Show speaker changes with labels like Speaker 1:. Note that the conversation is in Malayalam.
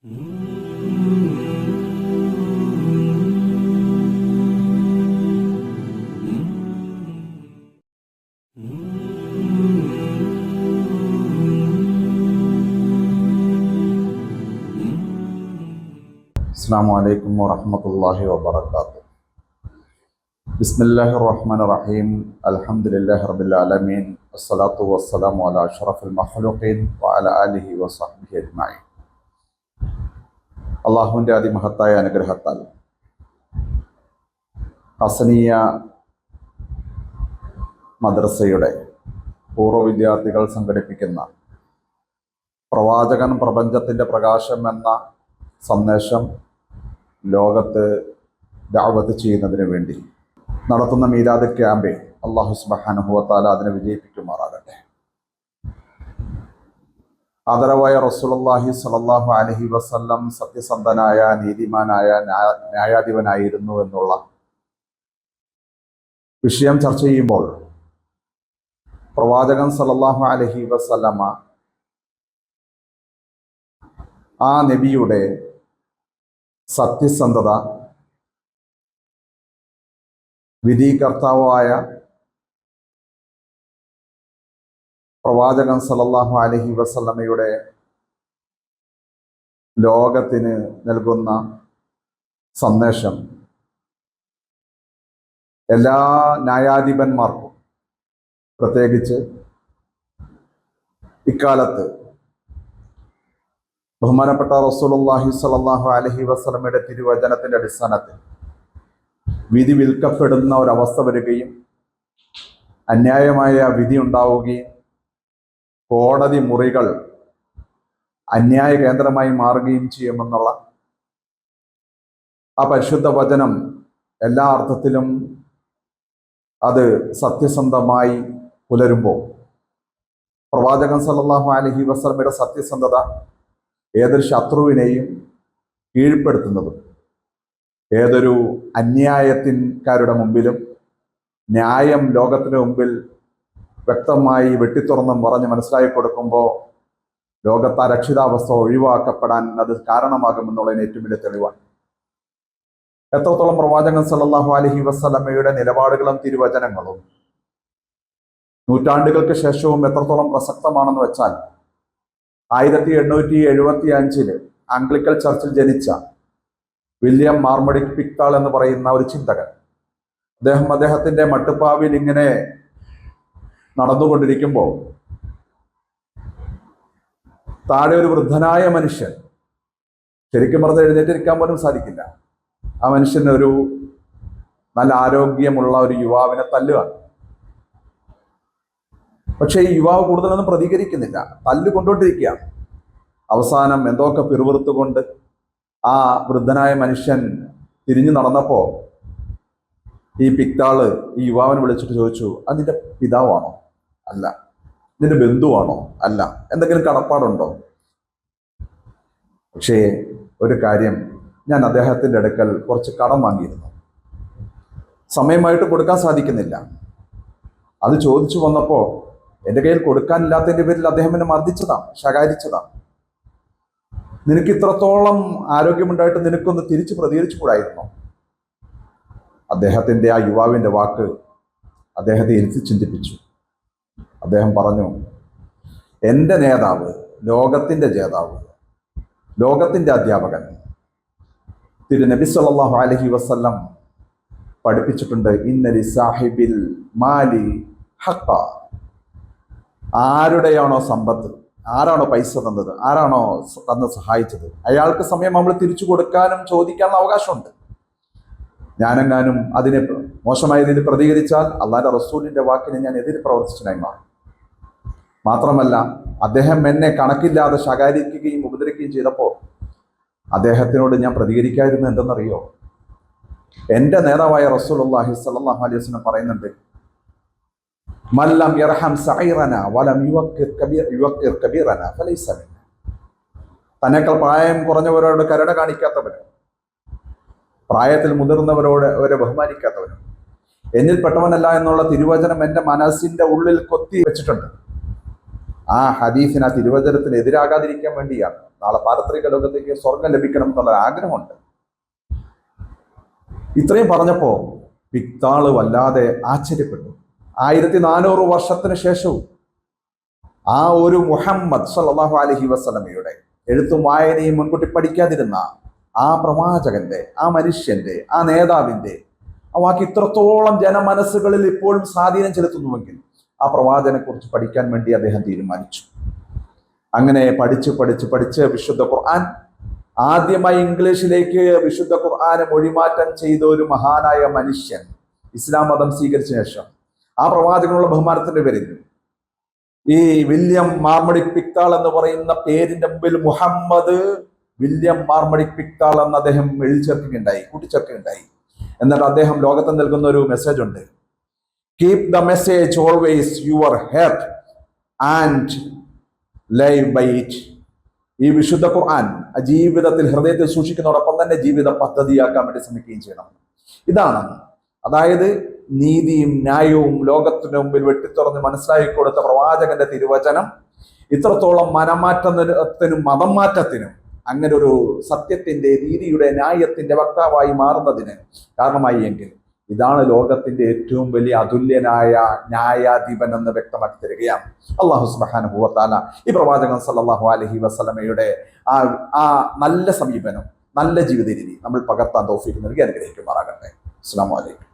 Speaker 1: السلام عليكم ورحمة الله وبركاته بسم الله الرحمن الرحيم الحمد لله رب العالمين الصلاة والسلام على أشرف المخلوقين وعلى آله وصحبه أجمعين അള്ളാഹുവിന്റെ അതിമഹത്തായ അനുഗ്രഹത്താൽ. ഹസനീയ മദ്രസയുടെ പൂർവ വിദ്യാർത്ഥികൾ സംഘടിപ്പിക്കുന്ന പ്രവാചകൻ പ്രപഞ്ചത്തിന്റെ പ്രകാശം എന്ന സന്ദേശം ലോകത്ത് ദാവത്ത് ചെയ്യുന്നതിന് വേണ്ടി നടത്തുന്ന മീലാദ് ക്യാമ്പയിൻ അള്ളാഹു സുബാനുഭവത്താൽ അതിനെ വിജയിപ്പിക്കുമാറാകട്ടെ. ആദരവായ റസൂലുള്ളാഹി സ്വല്ലല്ലാഹു അലഹി വസല്ലം സത്യസന്ധനായ നീതിമാനായ ന്യായാധിപനായിരുന്നു എന്നുള്ള വിഷയം ചർച്ച ചെയ്യുമ്പോൾ പ്രവാചകൻ സലല്ലാഹു അലഹി വസല്ലമ ആ നബിയുടെ സത്യസന്ധത വിധികർത്താവായ പ്രവാചകൻ സലല്ലാഹു അലഹി വസല്ലമയുടെ ലോകത്തിന് നൽകുന്ന സന്ദേശം എല്ലാ ന്യായാധിപന്മാർക്കും പ്രത്യേകിച്ച് ഇക്കാലത്ത് ബഹുമാനപ്പെട്ട റസൂലുള്ളാഹി സലല്ലാഹു അലഹി വസ്ലമയുടെ തിരുവചനത്തിന്റെ അടിസ്ഥാനത്തിൽ വിധി വിൽക്കപ്പെടുന്ന ഒരവസ്ഥ വരികയും അന്യായമായ വിധി ഉണ്ടാവുകയും കോടതി മുറികൾ അന്യായ കേന്ദ്രമായി മാറുകയും ചെയ്യുമെന്നുള്ള ആ പരിശുദ്ധ വചനം എല്ലാ അർത്ഥത്തിലും അത് സത്യസന്ധമായി പുലരുമ്പോൾ. പ്രവാചകൻ സല്ലാഹു അലഹി വസ്ലമയുടെ സത്യസന്ധത ഏതൊരു ശത്രുവിനെയും കീഴ്പ്പെടുത്തുന്നതും ഏതൊരു അന്യായത്തിൻകാരുടെ മുമ്പിലും ന്യായം ലോകത്തിന് മുമ്പിൽ വ്യക്തമായി വെട്ടിത്തുറന്നും പറഞ്ഞ് മനസ്സിലാക്കി കൊടുക്കുമ്പോൾ ലോകത്ത് അരക്ഷിതാവസ്ഥ ഒഴിവാക്കപ്പെടാൻ അത് കാരണമാകുമെന്നുള്ളതിന് ഏറ്റവും വലിയ തെളിവാണ്. എത്രത്തോളം പ്രവാചകൻ സല്ലാഹു അലഹി വസല്ലമയുടെ നിലപാടുകളും തിരുവചനങ്ങളും നൂറ്റാണ്ടുകൾക്ക് ശേഷവും എത്രത്തോളം പ്രസക്തമാണെന്ന് വെച്ചാൽ ആയിരത്തി എണ്ണൂറ്റി എഴുപത്തി അഞ്ചിൽ ആംഗ്ലിക്കൽ ചർച്ചിൽ ജനിച്ച വില്യം മാർമഡിക് പിക്താൾ എന്ന് പറയുന്ന ഒരു ചിന്തകൻ. അദ്ദേഹം അദ്ദേഹത്തിന്റെ മട്ടുപ്പാവിൽ ഇങ്ങനെ നടന്നുകൊണ്ടിരിക്കുമ്പോൾ താഴെ ഒരു വൃദ്ധനായ മനുഷ്യൻ ശരിക്കും പറഞ്ഞ് എഴുന്നേറ്റിരിക്കാൻ പോലും സാധിക്കില്ല. ആ മനുഷ്യന് ഒരു നല്ല ആരോഗ്യമുള്ള ഒരു യുവാവിനെ തല്ലുകയാണ്. പക്ഷേ ഈ യുവാവ് കൂടുതലൊന്നും പ്രതികരിക്കുന്നില്ല. തല്ലുകൊണ്ടോണ്ടിരിക്കുകയാണ്. അവസാനം എന്തൊക്കെ പിറുപിറുത്തുകൊണ്ട് ആ വൃദ്ധനായ മനുഷ്യൻ തിരിഞ്ഞു നടന്നപ്പോൾ ഈ പിക്താൾ ഈ യുവാവിനെ വിളിച്ചിട്ട് ചോദിച്ചു അതിന്റെ പിതാവാണോ? അല്ല. നിന്റെ ബന്ധുവാണോ? അല്ല. എന്തെങ്കിലും കടപ്പാടുണ്ടോ? പക്ഷേ ഒരു കാര്യം ഞാൻ അദ്ദേഹത്തിന്റെ അടുക്കൽ കുറച്ച് കടം വാങ്ങിയിരുന്നു. സമയമായിട്ട് കൊടുക്കാൻ സാധിക്കുന്നില്ല. അത് ചോദിച്ചു വന്നപ്പോൾ എന്റെ കയ്യിൽ കൊടുക്കാനില്ലാത്തതിന്റെ പേരിൽ അദ്ദേഹം എന്നെ മർദ്ദിച്ചതാണ് ശകാരിച്ചതാണ് നിനക്ക് ഇത്രത്തോളം ആരോഗ്യമുണ്ടായിട്ട് നിനക്കൊന്ന് തിരിച്ച് കൂടായിരുന്നു അദ്ദേഹത്തിന്റെ ആ യുവാവിന്റെ വാക്ക് അദ്ദേഹത്തെ എനിക്ക് ചിന്തിപ്പിച്ചു. അദ്ദേഹം പറഞ്ഞു എന്റെ നേതാവ് ലോകത്തിന്റെ ജേതാവ് ലോകത്തിന്റെ അധ്യാപകൻ തിരു നബി സല്ലല്ലാഹു അലഹി വസല്ലം പഠിപ്പിച്ചിട്ടുണ്ട് ഇന്നലി സാഹിബിൽ മാലി ഹക്ക ആരുടെയാണോ സമ്പത്ത് ആരാണോ പൈസ തന്നത് ആരാണോ തന്ന് സഹായിച്ചത് അയാൾക്ക് സമയം നമ്മൾ തിരിച്ചു കൊടുക്കാനും ചോദിക്കാനുള്ള അവകാശമുണ്ട്. ഞാനെങ്ങാനും അതിനെ മോശമായ രീതിയിൽ പ്രതികരിച്ചാൽ അള്ളാന്റെ റസൂലിന്റെ വാക്കിനെ ഞാൻ എതിര് പ്രവർത്തിച്ചനായി മാറും മാത്രമല്ല അദ്ദേഹം എന്നെ കണക്കില്ലാതെ ശകാരിക്കുകയും ഉപദ്രവിക്കുകയും ചെയ്തപ്പോൾ അദ്ദേഹത്തിനോട് ഞാൻ പ്രതികരിക്കായിരുന്നു എന്തെന്നറിയോ? എന്റെ നേതാവായ റസൂലുള്ളാഹി സ്വല്ലല്ലാഹു അലൈഹി വസല്ലം പറയുന്നുണ്ട് മല്ലം യർഹം സഈറന വലം യുവക്കിർ കബീർ യുവക്കിർ തന്നെക്കാൾ പ്രായം കുറഞ്ഞവരോട് കരുണ കാണിക്കാത്തവനും പ്രായത്തിൽ മുതിർന്നവരോട് അവരെ ബഹുമാനിക്കാത്തവനും എന്നിൽ പെട്ടവനല്ല എന്നുള്ള തിരുവചനം എന്റെ മനസ്സിന്റെ ഉള്ളിൽ കൊത്തി വെച്ചിട്ടുണ്ട്. ആ ഹദീസിന് ആ തിരുവചനത്തിന് എതിരാകാതിരിക്കാൻ വേണ്ടിയാണ്. നാളെ പാരത്രിക ലോകത്തേക്ക് സ്വർഗം ലഭിക്കണം എന്നുള്ള ആഗ്രഹമുണ്ട്. ഇത്രയും പറഞ്ഞപ്പോ പിക്താൾ വല്ലാതെ ആശ്ചര്യപ്പെട്ടു. ആയിരത്തി നാനൂറ് വർഷത്തിന് ശേഷവും ആ ഒരു മുഹമ്മദ് സല്ലാഹു അലഹി വസ്ലമയുടെ എഴുത്തും വായനയും മുൻകൂട്ടി പഠിക്കാതിരുന്ന ആ പ്രവാചകന്റെ ആ മനുഷ്യന്റെ ആ നേതാവിന്റെ ആ വാക്ക് ഇത്രത്തോളം ജനമനസ്സുകളിൽ ഇപ്പോഴും സ്വാധീനം ചെലുത്തുന്നുവെങ്കിൽ ആ പ്രവാചനെക്കുറിച്ച് പഠിക്കാൻ വേണ്ടി അദ്ദേഹം തീരുമാനിച്ചു. അങ്ങനെ പഠിച്ച് പഠിച്ച് പഠിച്ച് വിശുദ്ധ ഖുർആൻ ആദ്യമായി ഇംഗ്ലീഷിലേക്ക് വിശുദ്ധ ഖുർആനെ മൊഴിമാറ്റം ചെയ്ത ഒരു മഹാനായ മനുഷ്യൻ ഇസ്ലാം മതം സ്വീകരിച്ച ശേഷം ആ പ്രവാചകനുള്ള ബഹുമാനത്തിന്റെ പേരിൽ ഈ വില്യം മാർമഡിക് പിക്താൾ എന്ന് പറയുന്ന പേരിന്റെ മുമ്പിൽ മുഹമ്മദ് വില്യം മാർമഡിക് പിക്താൾ എന്ന് അദ്ദേഹം എഴുതി ചേർക്കുകയുണ്ടായി കൂട്ടിച്ചേർക്കുകയുണ്ടായി. എന്നിട്ട് അദ്ദേഹം ലോകത്ത് നൽകുന്ന ഒരു മെസ്സേജ് ഉണ്ട്. Keep the message always your head and live by it ഈ വിശുദ്ധ ഖുർആൻ ജീവിതത്തിൽ ഹൃദയത്തിൽ സൂക്ഷിക്കുന്നതോടൊപ്പം തന്നെ ജീവിത പദ്ധതിയാക്കാൻ വേണ്ടി ശ്രമിക്കുകയും ചെയ്യണം. ഇതാണ്. അതായത് നീതിയും ന്യായവും ലോകത്തിന് മുമ്പിൽ വെട്ടിത്തുറന്ന് മനസ്സിലാക്കി കൊടുത്ത പ്രവാചകന്റെ തിരുവചനം. ഇത്രത്തോളം മനമാറ്റത്തിനും മതം മാറ്റത്തിനും അങ്ങനെ ഒരു സത്യത്തിന്റെ നീതിയുടെ ന്യായത്തിന്റെ വക്താവായി മാറുന്നതിന് കാരണമായി എങ്കിൽ ഇതാണ് ലോകത്തിന്റെ ഏറ്റവും വലിയ അതുല്യനായ ന്യായാധിപൻ എന്ന് വ്യക്തമാക്കി തരികയാണ് അള്ളാഹു സുബാനുഭവത്താല ഈ പ്രവാചകൻ സല്ലാഹു അലഹി വസ്ലമയുടെ ആ ആ നല്ല സമീപനം നല്ല ജീവിത രീതി നമ്മൾ പകർത്താൻ തോഫിക്ക് നൽകി അനുഗ്രഹിക്കുമാറാകട്ടെ. അസ്സാം വലൈക്കും